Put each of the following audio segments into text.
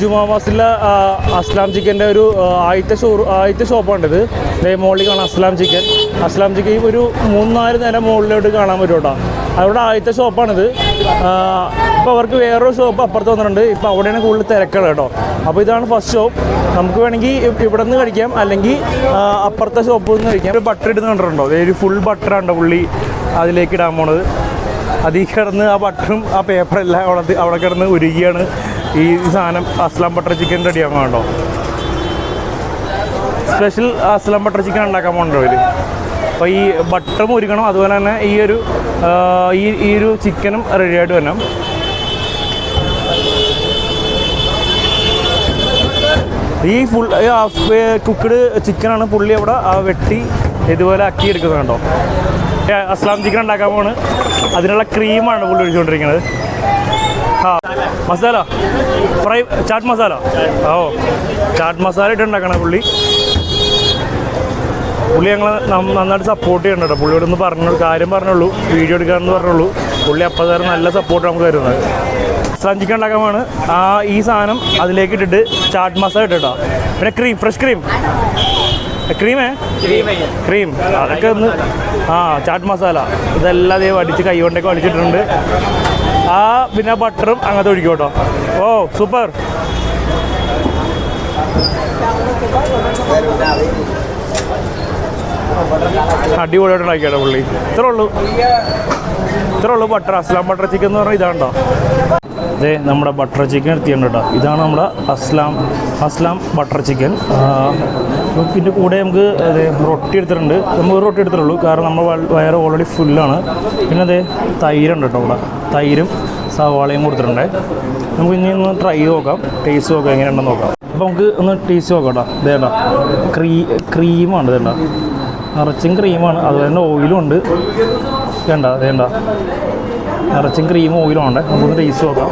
ജുമാ മാസിലെ അസ്ലാം ചിക്കന്റെ ഒരു ആദ്യത്തെ ഷോ ആദ്യത്തെ ഷോപ്പാണിത് മുകളിൽ കാണാം അസ്ലാം ചിക്കൻ. അസ്ലാം ചിക്കൻ ഒരു മൂന്നാൽ നേരം മുകളിലോട്ട് കാണാൻ പറ്റും കേട്ടോ. അവിടെ ആദ്യത്തെ ഷോപ്പാണിത് അപ്പോൾ അവർക്ക് വേറൊരു ഷോപ്പ് അപ്പുറത്ത് വന്നിട്ടുണ്ട്. ഇപ്പോൾ അവിടെയാണ് കൂടുതൽ തിരക്കുകൾ കേട്ടോ. അപ്പോൾ ഇതാണ് ഫസ്റ്റ് ഷോപ്പ് നമുക്ക് വേണമെങ്കിൽ ഇവിടെ നിന്ന് കഴിക്കാം. അല്ലെങ്കിൽ അപ്പുറത്തെ ഷോപ്പിൽ നിന്ന് കഴിക്കാം. ഒരു ബട്ടർ ഇടുന്ന കണ്ടിട്ടുണ്ടോ? ഒരു ഫുൾ ബട്ടറാണ് പുള്ളി അതിലേക്ക് ഇടാൻ പോണത്. അതിൽ കിടന്ന് ആ ബട്ടറും ആ പേപ്പറെല്ലാം അവിടെ അവിടെ കിടന്ന് ഉരുകിയാണ്. ഈ സാധനം അസ്ലാം ബട്ടർ ചിക്കൻ റെഡി ആകാൻ വേണ്ടോ? സ്പെഷ്യൽ അസ്ലാം ബട്ടർ ചിക്കൻ ഉണ്ടാക്കാൻ പോകണ്ടോ ഇവർ അപ്പോൾ ഈ ബട്ടറും ഒരുക്കണം അതുപോലെ തന്നെ ഈ ഒരു ഈ ഈ ഒരു ചിക്കനും റെഡിയായിട്ട് വരണം. ഈ ഫുൾ കുക്കഡ് ചിക്കനാണ് പുള്ളി അവിടെ ആ വെട്ടി ഇതുപോലെ അക്കി എടുക്കുന്നത് കണ്ടോ? അസ്ലാം ചിക്കൻ ഉണ്ടാക്കാൻ പോണ്. അതിനുള്ള ക്രീമാണ് പുള്ളി ഒഴിച്ചുകൊണ്ടിരിക്കുന്നത് ആ മസാല? ഫ്രൈ ചാട്ട് മസാല? ഓ ചാട്ട് മസാല ഇട്ട് ഉണ്ടാക്കണ പുള്ളി പുള്ളി ഞങ്ങൾ നന്നായിട്ട് സപ്പോർട്ട് ചെയ്യണ്ട കേട്ടോ പുള്ളിയോട് ഒന്ന് പറഞ്ഞു കാര്യം പറഞ്ഞുള്ളൂ. വീഡിയോ എടുക്കാമെന്ന് പറഞ്ഞുള്ളൂ. പുള്ളി അപ്പം തരം നല്ല സപ്പോർട്ട് നമുക്ക് തരുന്നത്. അസ്ലാം ഉണ്ടാക്കാമാണ് ആ ഈ സാധനം അതിലേക്ക് ഇട്ടിട്ട് ചാട്ട് മസാല ഇട്ടിട്ടോ പിന്നെ ക്രീം ഫ്രഷ് ക്രീം ക്രീമേ ക്രീം അതൊക്കെ ഒന്ന് ആ ചാട്ട് മസാല. ഇതെല്ലാം ദേ വടിച്ച് കൈ കൊണ്ടൊക്കെ വടിച്ചിട്ടുണ്ട് ആ പിന്നെ ബട്ടറും അങ്ങനത്തെ ഒഴിക്കും കേട്ടോ ഓ സൂപ്പർ. അടിപൊളിയായിട്ട് ഉണ്ടാക്കിയാട്ടോ പുള്ളി. ഇത്രേ ഉള്ളൂ. ഇത്രേ ഉള്ളൂ ബട്ടർ. അസ്ലാം ബട്ടർ ചിക്കൻ എന്ന് പറഞ്ഞാൽ ഇതാണ്ടോ? അതെ നമ്മുടെ ബട്ടർ ചിക്കൻ എത്തിയുണ്ട് കേട്ടോ. ഇതാണ് നമ്മുടെ അസ്ലാം അസ്ലാം ബട്ടർ ചിക്കൻ. പിന്നെ കൂടെ നമുക്ക് അതെ റൊട്ടി എടുത്തിട്ടുണ്ട്. നമുക്ക് റൊട്ടി എടുത്തിട്ടുള്ളൂ. കാരണം നമ്മൾ വയറ് ഓൾറെഡി ഫുള്ളാണ് പിന്നെ അതെ തൈരുണ്ട് കേട്ടോ ഇവിടെ. തൈരും സവാളയും കൊടുത്തിട്ടുണ്ട്. നമുക്ക് ഇനി ഒന്ന് ട്രൈ നോക്കാം. ടേസ്റ്റ് നോക്കാം എങ്ങനെയുണ്ടെന്ന് നോക്കാം. അപ്പോൾ നമുക്ക് ഒന്ന് ടേസ്റ്റ് നോക്കാം കേട്ടോ. ഇതേണ്ട ക്രീ ക്രീമാണ് ഇതേണ്ട നിറച്ചും ക്രീമാണ്. അതുപോലെ തന്നെ ഓയിലും ഉണ്ട്. വേണ്ട വേണ്ട നിറച്ചും ക്രീമും ഓയിലും ഉണ്ട് നമുക്കൊന്ന് ടേസ്റ്റ് നോക്കാം.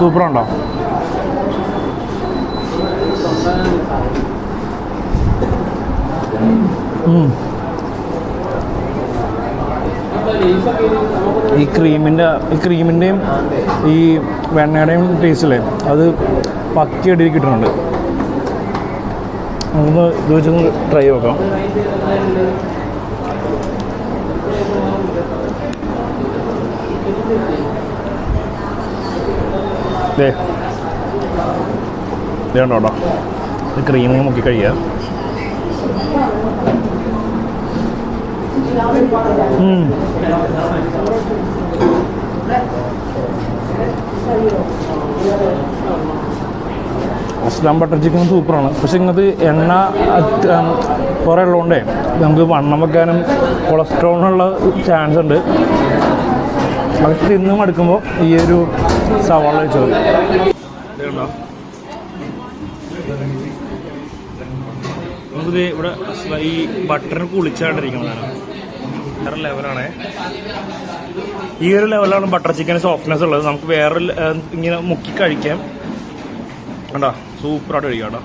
സൂപ്പറുണ്ടോ. ഈ ക്രീമിന്റെ ഈ ക്രീമിന്റെയും ഈ വെണ്ണയുടെയും ടേസ്റ്റില്ലേ അത് പക്കിയായിട്ട് കിട്ടുന്നുണ്ട്. നമുക്കൊന്ന് ഇത് വെച്ചൊന്ന് ട്രൈ നോക്കാം. ഇതേ ഇതേണ്ടോ ഇത് ക്രീമിൽ മുക്കി കഴിയുക. അസ്ലാം ബട്ടർ ചിക്കൻ സൂപ്പറാണ് പക്ഷെ ഇങ്ങനത്തെ എണ്ണ കുറേ ഉള്ളതുകൊണ്ടേ നമുക്ക് വണ്ണം വെക്കാനും കൊളസ്ട്രോളിനുള്ള ചാൻസ് ഉണ്ട്. അത് തിന്നും എടുക്കുമ്പോൾ ഈ ഒരു സവാള വെച്ചത്. നമുക്കിത് ഇവിടെ ഈ ബട്ടർ കുളിച്ചാണ്ടിരിക്കുന്നതാണ് വേറെ ലെവലാണ് ഈ ഒരു ലെവലാണ് ബട്ടർ ചിക്കൻ സോഫ്റ്റ്നെസ് ഉള്ളത്. നമുക്ക് വേറെ ഇങ്ങനെ മുക്കി കഴിക്കാം. കണ്ടോ? സൂപ്പറായിട്ട് കഴിക്കാം കേട്ടോ.